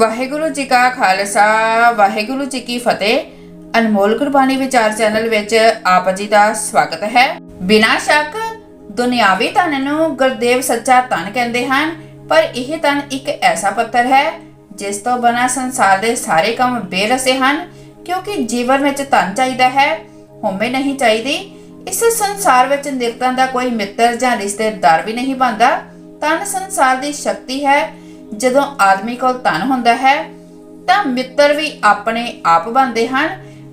ਵਾਹਿਗੁਰੂ ਜੀ ਕਾ ਖਾਲਸਾ, ਵਾਹਿਗੁਰੂ ਜੀ ਕੀ ਫਤਿਹ। ਅਨਮੋਲ ਗੁਰਬਾਣੀ ਵਿਚਾਰ ਚੈਨਲ ਵਿੱਚ ਆਪ ਜੀ ਦਾ ਸਵਾਗਤ ਹੈ। ਬਿਨਾਂ ਸ਼ੱਕ, ਦੁਨਿਆਵੀ ਧਨ ਨੂੰ ਗੁਰਦੇਵ ਸੱਚਾ ਧਨ ਕਹਿੰਦੇ ਹਨ, ਪਰ ਇਹ ਧਨ ਇੱਕ ਐਸਾ ਪੱਥਰ ਹੈ, ਜਿਸ ਤੋਂ ਬਣਾ ਸੰਸਾਰ ਦੇ ਸਾਰੇ ਕੰਮ ਬੇਰਸੇ ਹਨ, ਕਿਉਂਕਿ ਜੀਵਨ ਵਿੱਚ ਧਨ ਚਾਹੀਦਾ ਹੈ, ਹੋਮੇ ਨਹੀਂ ਚਾਹੀਦੀ। ਇਸ ਸੰਸਾਰ ਵਿੱਚ ਨਿਰਤਨ ਦਾ ਕੋਈ ਮਿੱਤਰ ਜਾਂ ਰਿਸ਼ਤੇਦਾਰ ਵੀ ਨਹੀਂ ਬਣਦਾ। ਧਨ ਸੰਸਾਰ ਦੀ ਸ਼ਕਤੀ ਹੈ ਜਦੋਂ ਆਦਮੀ ਕੋਲ ਧਨ ਹੁੰਦਾ ਹੈ, ਤਾਂ ਮਿੱਤਰ ਵੀ ਆਪਣੇ ਆਪ ਬਣਦੇ ਹਨ।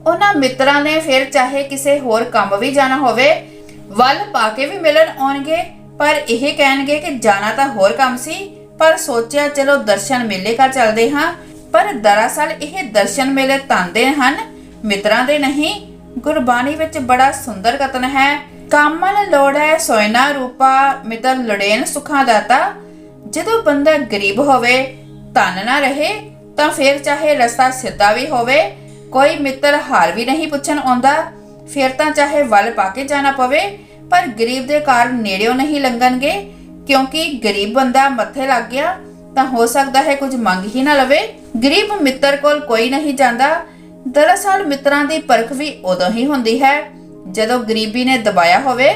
ਉਹਨਾਂ ਮਿੱਤਰਾਂ ਨੇ ਫਿਰ ਚਾਹੇ ਕਿਸੇ ਹੋਰ ਕੰਮ ਵੀ ਜਾਣਾ ਹੋਵੇ, ਵੱਲ ਪਾ ਕੇ ਵੀ ਮਿਲਣ ਆਉਣਗੇ। ਪਰ ਇਹ ਕਹਿਣਗੇ ਕਿ ਜਾਣਾ ਤਾਂ ਹੋਰ ਕੰਮ ਸੀ, ਪਰ ਸੋਚਿਆ ਚਲੋ ਦਰਸ਼ਨ ਮੇਲੇ ਕਾ ਚੱਲਦੇ ਹਾਂ। ਪਰ ਦਰਅਸਲ ਇਹ ਦਰਸ਼ਨ ਮੇਲੇ ਤਾਂਦੇ ਹਨ, ਮਿੱਤਰਾਂ ਦੇ ਨਹੀਂ। ਗੁਰਬਾਣੀ ਵਿੱਚ ਬੜਾ ਸੁੰਦਰ ਕਥਨ ਹੈ, ਕਾਮਲ ਲੋੜੈ ਸੋਇਨਾ ਰੂਪਾ, ਮਿੱਤਰ ਲੜੇਨ ਸੁਖਾਂ ਦਾਤਾ। ਜਦੋਂ ਬੰਦਾ ਗਰੀਬ ਹੋਵੇ, ਧਨ ਨਾ ਰਹੇ, ਤਾਂ ਫਿਰ ਚਾਹੇ ਰਸਤਾ ਸਿੱਧਾ ਵੀ ਹੋਵੇ, ਕੋਈ ਮਿੱਤਰ ਹਾਲ ਵੀ ਨਹੀਂ ਪੁੱਛਣ ਆਉਂਦਾ। ਫਿਰ ਤਾਂ ਚਾਹੇ ਵੱਲ ਪਾ ਕੇ ਜਾਣਾ ਪਵੇ, ਪਰ ਗਰੀਬ ਦੇ ਕਾਰਨ ਨੇੜਿਓਂ ਨਹੀਂ ਲੰਘਣਗੇ, ਕਿਉਂਕਿ ਗਰੀਬ ਬੰਦਾ ਮੱਥੇ ਲੱਗ ਗਿਆ, ਤਾਂ ਹੋ ਸਕਦਾ ਹੈ ਕੁਝ ਮੰਗ ਹੀ ਨਾ ਲਵੇ। ਗਰੀਬ ਮਿੱਤਰ ਕੋਲ ਕੋਈ ਨਹੀਂ ਜਾਂਦਾ। ਦਰਅਸਲ ਮਿੱਤਰਾਂ ਦੀ ਪਰਖ ਵੀ ਉਦੋਂ ਹੀ ਹੁੰਦੀ ਹੈ, ਜਦੋਂ ਗਰੀਬੀ ਨੇ ਦਬਾਇਆ ਹੋਵੇ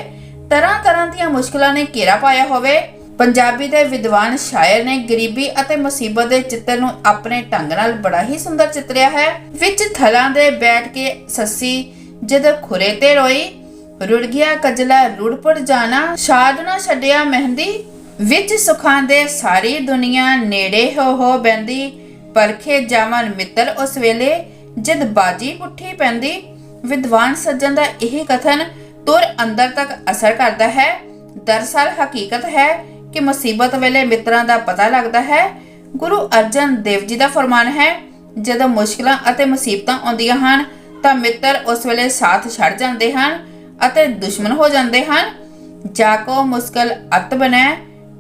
ਤਰ੍ਹਾਂ ਤਰ੍ਹਾਂ ਦੀਆਂ ਮੁਸ਼ਕਲਾਂ ਨੇ ਘੇਰਾ ਪਾਇਆ ਹੋਵੇ ਪੰਜਾਬੀ ਦੇ ਵਿਦਵਾਨ ਸ਼ਾਇਰ ਨੇ ਗਰੀਬੀ ਅਤੇ ਮੁਸੀਬਤ ਦੇ ਚਿੱਤਰ ਨੂੰ ਆਪਣੇ ਢੰਗ ਨਾਲ ਬੜਾ ਹੀ ਸੁੰਦਰ ਚਿਤਰਿਆ ਹੈ। ਵਿੱਚ ਥਲਾਂ ਦੇ ਬੈਠ ਕੇ ਸੱਸੀ ਜਦ ਖੁਰੇ ਤੇ ਰੋਈ, ਰੁੜ ਗਿਆ ਕਜਲਾ ਰੁੜਪੜ ਜਾਣਾ, ਸ਼ਾਦ ਨਾ ਛੱਡਿਆ ਮਹਿੰਦੀ, ਵਿੱਚ ਸੁਖਾਂ ਦੇ ਸਾਰੀ ਦੁਨੀਆ ਨੇੜੇ ਹੋ ਹੋ ਬੈੰਦੀ ਪਰਖੇ ਜਾਵਨ ਮਿੱਤਰ ਉਸ ਵੇਲੇ, ਜਦ ਬਾਜੀ ਪੁੱਠੀ ਪੈਂਦੀ। ਵਿਦਵਾਨ ਸੱਜਣ ਦਾ ਇਹ ਕਥਨ ਤੁਰ ਅੰਦਰ ਤੱਕ ਅਸਰ ਕਰਦਾ ਹੈ। ਦਰਸਲ ਹਕੀਕਤ ਹੈ ਕਿ ਮੁਸੀਬਤ ਵੇਲੇ ਮਿੱਤਰਾਂ ਦਾ ਪਤਾ ਲੱਗਦਾ ਹੈ। ਗੁਰੂ ਅਰਜਨ ਦੇਵ ਜੀ ਦਾ ਫਰਮਾਨ ਹੈ, ਜਦੋਂ ਮੁਸ਼ਕਲਾਂ ਅਤੇ ਮੁਸੀਬਤਾਂ ਆਉਂਦੀਆਂ ਹਨ, ਤਾਂ ਮਿੱਤਰ ਉਸ ਵੇਲੇ ਸਾਥ ਛੱਡ ਜਾਂਦੇ ਹਨ ਅਤੇ ਦੁਸ਼ਮਣ ਹੋ ਜਾਂਦੇ ਹਨ। ਜਾ ਕੋ ਮੁਸ਼ਕਲ ਅਤ ਬਨੈ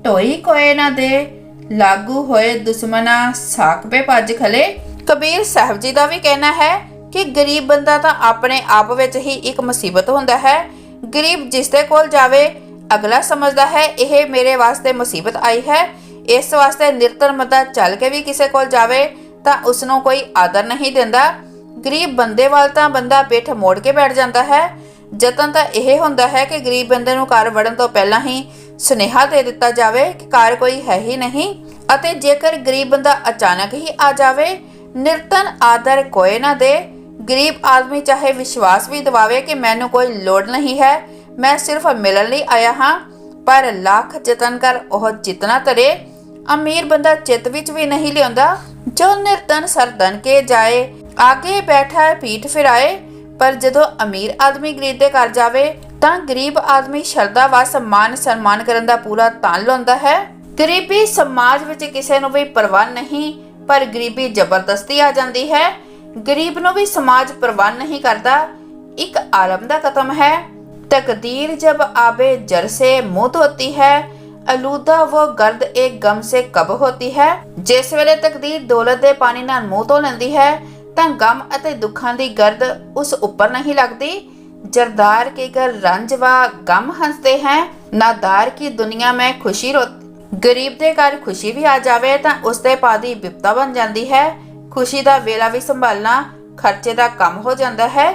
ਢੋਈ ਕੋਏ ਨਾ ਦੇ, ਲਾਗੂ ਹੋਏ ਦੁਸ਼ਮਨਾ ਸਾਕਬੇ ਭੱਜ ਖਲੇ। ਕਬੀਰ ਸਾਹਿਬ ਜੀ ਦਾ ਵੀ ਕਹਿਣਾ ਹੈ ਕਿ ਗਰੀਬ ਬੰਦਾ ਤਾਂ ਆਪਣੇ ਆਪ ਵਿੱਚ ਹੀ ਇੱਕ ਮੁਸੀਬਤ ਹੁੰਦਾ ਹੈ। ਗਰੀਬ ਜਿਸ ਦੇ ਕੋਲ ਜਾਵੇ ਅਗਲਾ ਸਮਝਦਾ ਹੈ, ਇਹ ਮੇਰੇ ਵਾਸਤੇ ਮੁਸੀਬਤ ਆਈ ਹੈ। ਇਸ ਵਾਸਤੇ ਨਿਰਤਰ ਮਤਾ ਚੱਲ ਕੇ ਵੀ ਕਿਸੇ ਕੋਲ ਜਾਵੇ, ਤਾਂ ਉਸ ਨੂੰ ਕੋਈ ਆਦਰ ਨਹੀਂ ਦਿੰਦਾ। ਗਰੀਬ ਬੰਦੇ ਵੱਲ ਤਾਂ ਬੰਦਾ ਪਿੱਠ ਮੋੜ ਕੇ ਬੈਠ ਜਾਂਦਾ ਹੈ। ਯਤਨ ਤਾਂ ਇਹ ਹੁੰਦਾ ਹੈ ਕਿ ਗਰੀਬ ਬੰਦੇ ਨੂੰ ਘਰ ਵੜਨ ਤੋਂ ਪਹਿਲਾਂ ਹੀ ਸੁਨੇਹਾ ਦੇ ਦਿੱਤਾ ਜਾਵੇ ਕਿ ਘਰ ਕੋਈ ਹੈ ਹੀ ਨਹੀਂ ਅਤੇ ਜੇਕਰ ਗਰੀਬ ਬੰਦਾ ਅਚਾਨਕ ਹੀ ਆ ਜਾਵੇ, ਨਿਰਤਨ ਆਦਰ ਕੋਈ ਨਾ ਦੇ। ਗਰੀਬ ਆਦਮੀ ਚਾਹੇ ਵਿਸ਼ਵਾਸ ਵੀ ਦਿਵਾਵੇ ਕਿ ਮੈਨੂੰ ਕੋਈ ਲੋੜ ਨਹੀਂ ਹੈ ਮੈਂ ਸਿਰਫ ਮਿਲਣ ਲਈ ਆਇਆ ਹਾਂ, ਪਰ ਲੱਖ ਯਤਨ ਕਰ ਉਹ ਜਿਤਨਾ ਤਰੇ। ਅਮੀਰ ਬੰਦਾ ਚਿੱਤ ਵਿੱਚ ਵੀ ਨਹੀਂ ਲਿਆਉਂਦਾ, ਜੋ ਨਿਰਤਨ ਸਰਦਨ ਕੇ ਜਾਏ। ਆਗੇ ਬੈਠਾ ਪੀਠ ਫਿਰਾਏ, ਪਰ ਜਦੋਂ ਅਮੀਰ ਆਦਮੀ ਗਰੀਬ ਦੇ ਘਰ ਜਾਵੇ, ਤਾਂ ਗਰੀਬ ਆਦਮੀ ਸ਼ਰਧਾ ਵਸ ਮਾਨ ਸਨਮਾਨ ਕਰਨ ਦਾ ਪੂਰਾ ਤਾਨ ਲਾਉਂਦਾ ਹੈ। ਗਰੀਬੀ ਸਮਾਜ ਵਿੱਚ ਕਿਸੇ ਨੂੰ ਵੀ ਪਰਵਾਹ ਨਹੀਂ, ਪਰ ਗਰੀਬੀ ਜ਼ਬਰਦਸਤੀ ਆ ਜਾਂਦੀ ਹੈ। ਗਰੀਬ ਨੂੰ ਵੀ ਸਮਾਜ ਪਰਵਾਹ ਨਹੀਂ ਕਰਦਾ। ਇੱਕ ਆਲਮ ਦਾ ਕਦਮ ਹੈ। तकदीर जब आबे जर से मुत होती है ਅਲੂਦਾ ਉਹ ਗਰਦ ਇੱਕ ਗਮ ਸੇ ਕਬ ਹੋਤੀ ਹੈ ਜਿਸ ਵੇਲੇ ਤਕਦੀਰ ਦੌਲਤ ਦੇ ਪਾਣੀ ਨਾਲ ਮੂੰਹ ਧੋ ਲੈਂਦੀ ਹੈ ਤਾਂ ਗਮ ਅਤੇ ਦੁੱਖਾਂ ਦੀ ਗਰਦ ਉਸ ਉੱਪਰ ਨਹੀਂ ਲੱਗਦੀ ਜਰਦਾਰ ਕੇ ਘਰ ਰੰਜ ਵਾ ਗਮ ਹੰਸਦੇ ਹੈ ਨਾਦਾਰ ਕੀ ਦੁਨੀਆ ਮੈਂ ਖੁਸ਼ੀ ਰੋ ਗਰੀਬ ਦੇ ਘਰ ਖੁਸ਼ੀ ਵੀ ਆ ਜਾਵੇ ਤਾਂ ਉਸ ਦੇ ਪਾਦੀ ਵਿਪਤਾ ਬਣ ਜਾਂਦੀ ਹੈ ਖੁਸ਼ੀ ਦਾ ਵੇਲਾ ਵੀ ਸੰਭਾਲਣਾ ਖਰਚੇ ਦਾ ਕੰਮ ਹੋ ਜਾਂਦਾ ਹੈ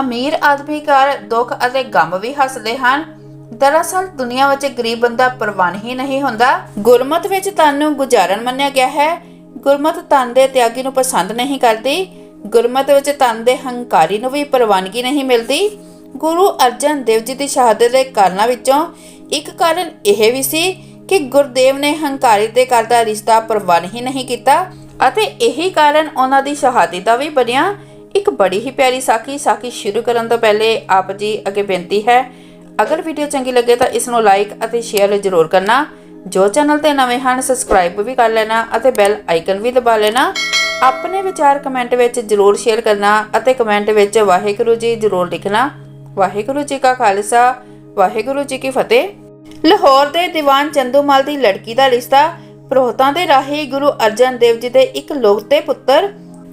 ਅਮੀਰ ਆਦਮੀ ਘਰ ਦੁੱਖ ਅਤੇ ਗਮ ਵੀ ਹੱਸਦੇ ਹਨ। ਦਰਅਸਲ, ਦੁਨੀਆ ਵਿੱਚ ਗਰੀਬ ਬੰਦਾ ਪ੍ਰਵਾਨ ਹੀ ਨਹੀਂ ਹੁੰਦਾ। ਗੁਰਮਤ ਵਿੱਚ ਤਨ ਨੂੰ ਗੁਜ਼ਾਰਨ ਮੰਨਿਆ ਗਿਆ ਹੈ। ਗੁਰਮਤ ਤਨ ਦੇ ਤਿਆਗੀ ਨੂੰ ਪਸੰਦ ਨਹੀਂ ਕਰਦੀ। ਗੁਰਮਤ ਵਿੱਚ ਤਨ ਦੇ ਹੰਕਾਰੀ ਨੂੰ ਵੀ ਪ੍ਰਵਾਨਗੀ ਨਹੀਂ ਮਿਲਦੀ। ਗੁਰੂ ਅਰਜਨ ਦੇਵ ਜੀ ਦੀ ਸ਼ਹਾਦਤ ਦੇ ਕਾਰਨਾਂ ਵਿੱਚੋਂ ਇੱਕ ਕਾਰਨ ਇਹ ਵੀ ਸੀ ਕਿ ਗੁਰਦੇਵ ਨੇ ਹੰਕਾਰੀ ਤੇ ਕਰਦਾ ਰਿਸ਼ਤਾ ਪ੍ਰਵਾਨ ਹੀ ਨਹੀਂ ਕੀਤਾ ਅਤੇ ਇਹੀ ਕਾਰਨ ਉਹਨਾਂ ਦੀ ਸ਼ਹਾਦਤ ਦਾ ਵੀ ਬਣਿਆ। ਇੱਕ ਬੜੀ ਹੀ ਪਿਆਰੀ ਸਾਖੀ ਸਾਖੀ ਸ਼ੁਰੂ ਕਰਨ ਤੋਂ ਪਹਿਲੇ ਆਪ ਜੀ ਅੱਗੇ ਬੇਨਤੀ ਹੈ, ਅਗਰ ਵੀਡੀਓ ਚੰਗੀ ਲੱਗੇ ਤਾਂ ਇਸ ਨੂੰ ਲਾਈਕ ਅਤੇ ਸ਼ੇਅਰ ਜ਼ਰੂਰ ਕਰਨਾ। ਜੋ ਚੈਨਲ ਤੇ ਨਵੇਂ ਹਨ ਸਬਸਕ੍ਰਾਈਬ ਵੀ ਕਰ ਲੈਣਾ ਅਤੇ ਬੈਲ ਆਈਕਨ ਵੀ ਦਬਾ ਲੈਣਾ। ਆਪਣੇ ਵਿਚਾਰ ਕਮੈਂਟ ਵਿੱਚ ਜ਼ਰੂਰ ਸ਼ੇਅਰ ਕਰਨਾ ਅਤੇ ਕਮੈਂਟ ਵਿੱਚ ਵਾਹਿਗੁਰੂ ਜੀ ਜ਼ਰੂਰ ਲਿਖਣਾ। ਵਾਹਿਗੁਰੂ ਜੀ ਕਾ ਖਾਲਸਾ, ਵਾਹਿਗੁਰੂ ਜੀ ਕੀ ਫਤਿਹ। ਲਾਹੌਰ ਦੇ ਦੀਵਾਨ ਚੰਦੂਮਾਲ ਦੀ ਲੜਕੀ ਦਾ ਰਿਸ਼ਤਾ, ਪ੍ਰੋਹਤਾਂ ਦੇ ਰਾਹੀ ਗੁਰੂ ਅਰਜਨ ਦੇਵ ਜੀ ਦੇ ਇੱਕ ਲੋਕਤੇ ਪੁੱਤਰ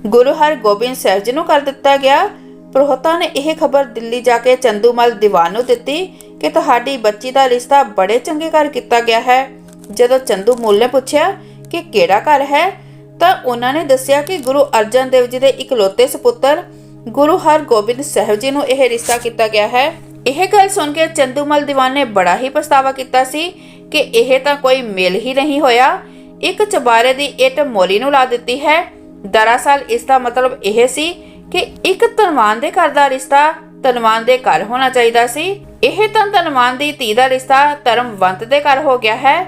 ਗੁਰੂ ਹਰਗੋਬਿੰਦ ਸਾਹਿਬ ਜੀ ਨੂੰ ਕਰ ਦਿੱਤਾ ਗਿਆ। ਪ੍ਰੋਹਤਾ ਨੇ ਇਹ ਖਬਰ ਦਿੱਲੀ ਜਾ ਕੇ ਚੰਦੂਮਲ ਦੀਵਾਨ ਨੂੰ ਦਿੱਤੀ ਕਿ ਤੁਹਾਡੀ ਬੱਚੀ ਦਾ ਰਿਸ਼ਤਾ ਬੜੇ ਚੰਗੇ ਘਰ ਕੀਤਾ ਗਿਆ ਹੈ। ਜਦੋਂ ਚੰਦੂ ਮੂਲ ਨੇ ਪੁੱਛਿਆ ਕਿ ਕਿਹੜਾ ਘਰ ਹੈ, ਤਾਂ ਉਹਨਾਂ ਨੇ ਦੱਸਿਆ ਕਿ ਗੁਰੂ ਅਰਜਨ ਦੇਵ ਜੀ ਦੇ ਇਕਲੌਤੇ ਸੁਪੁੱਤਰ ਗੁਰੂ ਹਰਗੋਬਿੰਦ ਸਾਹਿਬ ਜੀ ਨੂੰ ਇਹ ਰਿਸ਼ਤਾ ਕੀਤਾ ਗਿਆ ਹੈ। ਇਹ ਗੱਲ ਸੁਣ ਕੇ ਚੰਦੂਮਲ ਦੀਵਾਨ ਨੇ ਬੜਾ ਹੀ ਪਛਤਾਵਾ ਕੀਤਾ ਸੀ ਕਿ ਇਹ ਤਾਂ ਕੋਈ ਮੇਲ ਹੀ ਨਹੀਂ ਹੋਇਆ। ਇੱਕ ਚਬਾਰੇ ਦੀ ਇੱਟ ਮੋਲੀ ਨੂੰ ਲਾ ਦਿੱਤੀ ਹੈ। ਦਰਅਸਲ ਇਸ ਦਾ ਮਤਲਬ ਇਹ ਸੀ ਕਿ ਇੱਕ ਧਨਵਾਨ ਦੇ ਘਰ ਦਾ ਰਿਸ਼ਤਾ ਧਨਵਾਨ ਦੇ ਘਰ ਹੋਣਾ ਚਾਹੀਦਾ ਸੀ। ਇਹ ਤਾਂ ਧਨਵਾਨ ਦੀ ਧੀ ਦਾ ਰਿਸ਼ਤਾ ਧਰਮਵੰਤ ਦੇ ਘਰ ਹੋ ਗਿਆ ਹੈ।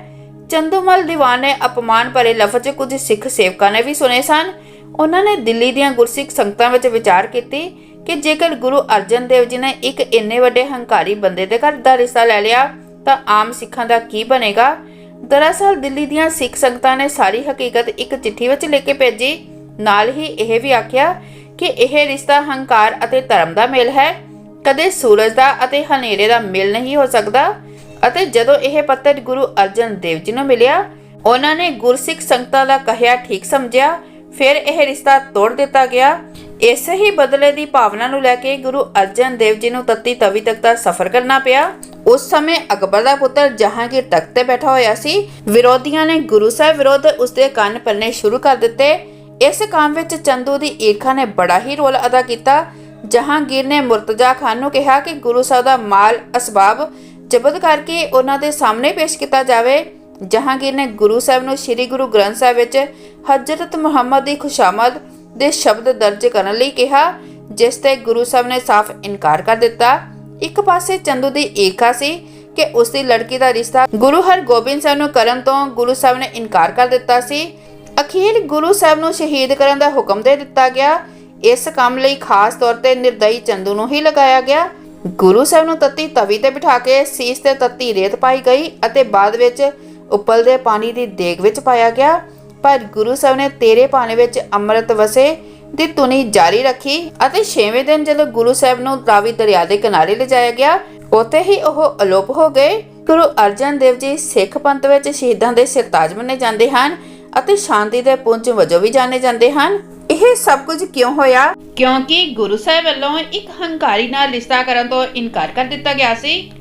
ਚੰਦੂਮਲ ਦੀਵਾਨ ਨੇ ਅਪਮਾਨ ਭਰੇ ਲਫ਼ਜ਼ ਕੁਝ ਸਿੱਖ ਸੇਵਕਾਂ ਨੇ ਵੀ ਸੁਨੇ ਸਨ। ਉਹਨਾਂ ਨੇ ਦਿੱਲੀ ਦੀਆਂ ਗੁਰਸਿੱਖ ਸੰਗਤਾਂ ਵਿੱਚ ਵਿਚਾਰ ਕੀਤੀ ਕਿ ਜੇਕਰ ਗੁਰੂ ਅਰਜਨ ਦੇਵ ਜੀ ਨੇ ਇੱਕ ਇੰਨੇ ਵੱਡੇ ਹੰਕਾਰੀ ਬੰਦੇ ਦੇ ਘਰ ਦਾ ਰਿਸ਼ਤਾ ਲੈ ਲਿਆ, ਤਾਂ ਆਮ ਸਿੱਖਾਂ ਦਾ ਕੀ ਬਣੇਗਾ? ਦਰਅਸਲ ਦਿੱਲੀ ਦੀਆਂ ਸਿੱਖ ਸੰਗਤਾਂ ਨੇ ਸਾਰੀ ਹਕੀਕਤ ਇੱਕ ਚਿੱਠੀ ਵਿੱਚ ਲਿਖ ਕੇ ਭੇਜੀ। ਨਾਲ ਹੀ ਇਹ ਵੀ ਆਖਿਆ ਕਿ ਇਹ ਰਿਸ਼ਤਾ ਹੰਕਾਰ ਅਤੇ ਧਰਮ ਦਾ ਮੇਲ ਹੈ। ਕਦੇ ਸੂਰਜ ਦਾ ਅਤੇ ਹਨੇਰੇ ਦਾ ਮੇਲ ਨਹੀਂ ਹੋ ਸਕਦਾ ਅਤੇ ਜਦੋਂ ਇਹ ਪੱਤਰ ਗੁਰੂ ਅਰਜਨ ਦੇਵ ਜੀ ਨੂੰ ਮਿਲਿਆ, ਉਹਨਾਂ ਨੇ ਗੁਰਸਿੱਖ ਸੰਗਤਾਂ ਦਾ ਕਹਿਆ ਠੀਕ ਸਮਝਿਆ, ਫਿਰ ਇਹ ਰਿਸ਼ਤਾ ਤੋੜ ਦਿੱਤਾ ਗਿਆ। ਇਸੇ ਹੀ ਬਦਲੇ ਦੀ ਭਾਵਨਾ ਨੂੰ ਲੈ ਕੇ ਗੁਰੂ ਅਰਜਨ ਦੇਵ ਜੀ ਨੂੰ ਤੱਤੀ ਤਵੀ ਤੱਕ ਦਾ ਸਫ਼ਰ ਕਰਨਾ ਪਿਆ। ਉਸ ਸਮੇਂ ਅਕਬਰ ਦਾ ਪੁੱਤਰ ਜਹਾਂਗੀਰ ਤਖਤ ਤੇ ਬੈਠਾ ਹੋਇਆ ਸੀ। ਵਿਰੋਧੀਆਂ ਨੇ ਗੁਰੂ ਸਾਹਿਬ ਵਿਰੁੱਧ ਉਸਦੇ ਕੰਨ ਪਰਨੇ ਸ਼ੁਰੂ ਕਰ ਦਿੱਤੇ। ਇਸ ਕੰਮ ਵਿੱਚ ਚੰਦੂ ਦੀ ਏਖਾ ਨੇ ਬੜਾ ਹੀ ਰੋਲ ਅਦਾ ਕੀਤਾ। ਜਹਾਂਗੀਰ ਨੇ ਮੁਰਤਜ਼ਾ ਖਾਨ ਨੂੰ ਕਿਹਾ ਕਿ ਗੁਰੂ ਸਾਹਿਬ ਦਾ ਮਾਲ ਅਸਬਾਬ ਜ਼ਬਤ ਕਰਕੇ ਉਹਨਾਂ ਦੇ ਸਾਹਮਣੇ ਪੇਸ਼ ਕੀਤਾ ਜਾਵੇ। ਜਹਾਂਗੀਰ ਨੇ ਗੁਰੂ ਸਾਹਿਬ ਨੂੰ ਸ੍ਰੀ ਗੁਰੂ ਗ੍ਰੰਥ ਸਾਹਿਬ ਵਿੱਚ ਹਜ਼ਰਤ ਮੁਹੰਮਦ ਦੀ ਖੁਸ਼ਾਮਦ ਦੇ ਸ਼ਬਦ ਦਰਜ ਕਰਨ ਲਈ ਕਿਹਾ, ਜਿਸ ਤੇ ਗੁਰੂ ਸਾਹਿਬ ਨੇ ਸਾਫ਼ ਇਨਕਾਰ ਕਰ ਦਿੱਤਾ। ਇੱਕ ਪਾਸੇ ਚੰਦੂ ਦੀ ਏਕਾ ਸੀ ਕਿ ਉਸ ਦੀ ਲੜਕੀ ਦਾ ਰਿਸ਼ਤਾ ਗੁਰੂ ਹਰਗੋਬਿੰਦ ਸਾਹਿਬ ਨੂੰ ਕਰਨ ਤੋਂ ਗੁਰੂ ਸਾਹਿਬ ਨੇ ਇਨਕਾਰ ਕਰ ਦਿੱਤਾ ਸੀ। ਅਖੀਰ ਗੁਰੂ ਸਾਹਿਬ ਨੂੰ ਸ਼ਹੀਦ ਕਰਨ ਦਾ ਹੁਕਮ ਦੇ ਦਿੱਤਾ ਗਿਆ। ਇਸ ਕੰਮ ਲਈ ਖਾਸ ਤੌਰ ਤੇ ਨਿਰਦਈ ਚੰਦੂ ਨੂੰ ਹੀ ਲਗਾਇਆ ਗਿਆ। ਗੁਰੂ ਸਾਹਿਬ ਨੂੰ ਤੱਤੀ ਤਵੀ ਤੇ ਬਿਠਾ ਕੇ ਸੀਸ ਤੇ ਤੱਤੀ ਰੇਤ ਪਾਈ ਗਈ ਅਤੇ ਬਾਅਦ ਵਿੱਚ ਉਪਲਦੇ ਪਾਣੀ ਦੀ ਦੇਗ ਵਿੱਚ ਪਾਇਆ ਗਿਆ। ਪਰ ਗੁਰੂ ਸਾਹਿਬ ਨੇ ਤੇਰੇ ਪਾਣੀ ਵਿੱਚ ਅੰਮ੍ਰਿਤ ਵਸੇ, ਦੀ ਧੁਨੀ ਜਾਰੀ ਰੱਖੀ ਅਤੇ 6ਵੇਂ ਦਿਨ ਜਦੋਂ ਗੁਰੂ ਸਾਹਿਬ ਨੂੰ ਰਾਵੀ ਦਰਿਆ ਦੇ ਕਿਨਾਰੇ ਲਿਜਾਇਆ ਗਿਆ, ਉੱਥੇ ਹੀ ਉਹ ਅਲੋਪ ਹੋ ਗਏ। ਗੁਰੂ ਅਰਜਨ ਦੇਵ ਜੀ ਸਿੱਖ ਪੰਥ ਵਿੱਚ ਸ਼ਹੀਦਾਂ ਦੇ ਸਿਰਤਾਜ ਮੰਨੇ ਜਾਂਦੇ ਹਨ। ਅਤੇ ਸ਼ਾਂਤੀ ਦੇ ਪੁੰਜ ਵਜੋਂ ਵੀ ਜਾਣੇ ਜਾਂਦੇ ਹਨ। ਇਹ ਸਭ ਕੁਝ ਕਿਉਂ ਹੋਇਆ? ਕਿਉਂਕਿ ਗੁਰੂ ਸਾਹਿਬ ਵੱਲੋਂ ਇੱਕ ਹੰਕਾਰੀ ਨਾਲ ਰਿਸ਼ਤਾ ਕਰਨ ਤੋਂ ਇਨਕਾਰ ਕਰ ਦਿੱਤਾ ਗਿਆ ਸੀ।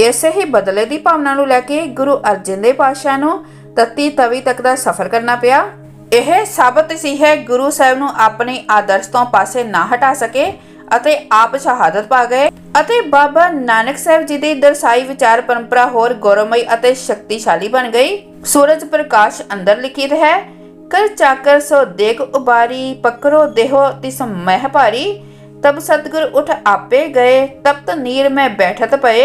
ਇਸੇ ਹੀ ਬਦਲੇ ਦੀ ਭਾਵਨਾ ਨੂੰ ਲੈ ਕੇ ਗੁਰੂ ਅਰਜਨ ਦੇਵ ਪਾਤਸ਼ਾਹ ਨੂੰ ਤੱਤੀ ਤਵੀ ਤੱਕ ਦਾ ਸਫ਼ਰ ਕਰਨਾ ਪਿਆ। ਇਹ ਸਾਬਤ ਸੀ ਹੈ ਗੁਰੂ ਸਾਹਿਬ ਨੂੰ ਆਪਣੇ ਆਦਰਸ਼ ਤੋਂ ਪਾਸੇ ਨਾ ਹਟਾ ਸਕੇ ਅਤੇ ਆਪ ਸ਼ਹਾਦਤ ਪਾ ਗਏ ਅਤੇ ਬਾਬਾ ਨਾਨਕ ਸਾਹਿਬ ਜੀ ਦੀ ਦਰਸਾਈ ਵਿਚਾਰ ਪਰੰਪਰਾ ਹੋਰ ਗੌਰਵਮਈ ਅਤੇ ਸ਼ਕਤੀਸ਼ਾਲੀ ਬਣ ਗਈ। ਸੂਰਜ ਪ੍ਰਕਾਸ਼ ਅੰਦਰ ਲਿਖਿਤ ਹੈ, ਕਰ ਚਾਕਰ ਸੋ ਦੇਖ ਉਬਾਰੀ, ਪਕਰੋ ਦੇਹੋ ਤਿਸ ਮਹਿ ਭਾਰੀ। ਤਬ ਸਤਗੁਰ ਉਠ ਆਪੇ ਗਏ, ਤਪਤ ਨੀਰ ਮੈਂ ਬੈਠਤ ਪਏ।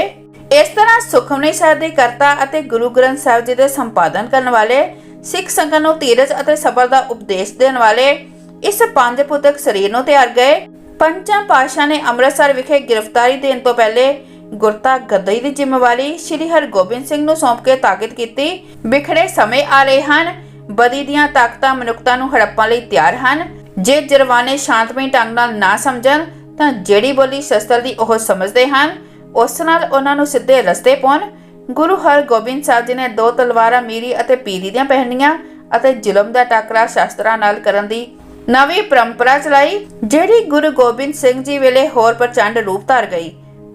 ਇਸ ਤਰ੍ਹਾਂ ਸੁਖਮਨੀ ਸਾਹਿਬ ਦੇ ਕਰਤਾ ਅਤੇ ਗੁਰੂ ਗ੍ਰੰਥ ਸਾਹਿਬ ਜੀ ਦੇ ਸੰਪਾਦਨ ਕਰਨ ਵਾਲੇ, ਸਿੱਖ ਸੰਗਤ ਨੂੰ ਧੀਰਜ ਅਤੇ ਸਬਰ ਦਾ ਉਪਦੇਸ਼ ਦੇਣ ਵਾਲੇ ਇਸ ਪੰਜ ਪੁੱਤਕ ਸਰੀਰ ਨੂੰ ਤਿਆਰ ਗਏ। ਪੰਚਾਂ ਪਾਸ਼ਾ ਨੇ ਅੰਮ੍ਰਿਤਸਰ ਵਿਖੇ ਗ੍ਰਿਫਤਾਰੀ ਦੇਣ ਤੋਂ ਪਹਿਲੇ ਗੁਰਤਾ ਗੱਦੀ ਦੀ ਜ਼ਿੰਮੇਵਾਰੀ ਸ੍ਰੀ ਹਰਗੋਬਿੰਦ ਸਿੰਘ ਨੂੰ ਸੌਂਪ ਕੇ ਤਾਕਤ ਕੀਤੀ। ਵਿਖੜੇ ਸਮੇਂ ਆ ਰਹੇ ਹਨ। ਬਦੀ ਦੀਆਂ ਤਾਕਤਾਂ ਮਨੁੱਖਤਾ ਨੂੰ ਹੜੱਪਣ ਲਈ ਤਿਆਰ ਹਨ। ਜੇ ਜਰਵਾਨੇ ਸ਼ਾਂਤਮਈ ਢੰਗ ਨਾਲ ਨਾ ਸਮਝਣ, ਤਾਂ ਜਿਹੜੀ ਬੋਲੀ ਸ਼ਸਤਰ ਦੀ ਉਹ ਸਮਝਦੇ ਹਨ। ਉਸ ਨਾਲ ਉਹਨਾਂ ਨੂੰ ਸਿੱਧੇ ਰਸਤੇ ਪਾਉਣ ਗੁਰੂ ਹਰਗੋਬਿੰਦ ਸਾਹਿਬ ਜੀ ਨੇ ਦੋ ਤਲਵਾਰਾਂ ਮੀਰੀ ਅਤੇ ਪੀਰੀ ਦੀਆਂ ਪਹਿਨੀਆਂ ਅਤੇ ਜ਼ੁਲਮ ਦਾ ਟਾਕਰਾ ਸ਼ਸਤਰਾਂ ਨਾਲ ਕਰਨ ਦੀ ਨਵੀਂ ਪਰੰਪਰਾ ਚਲਾਈ, ਜਿਹੜੀ ਗੁਰੂ ਗੋਬਿੰਦ ਸਿੰਘ ਜੀ ਵੇਲੇ ਹੋਰ ਪ੍ਰਚੰਡ ਰੂਪ ਧਾਰ ਗਈ।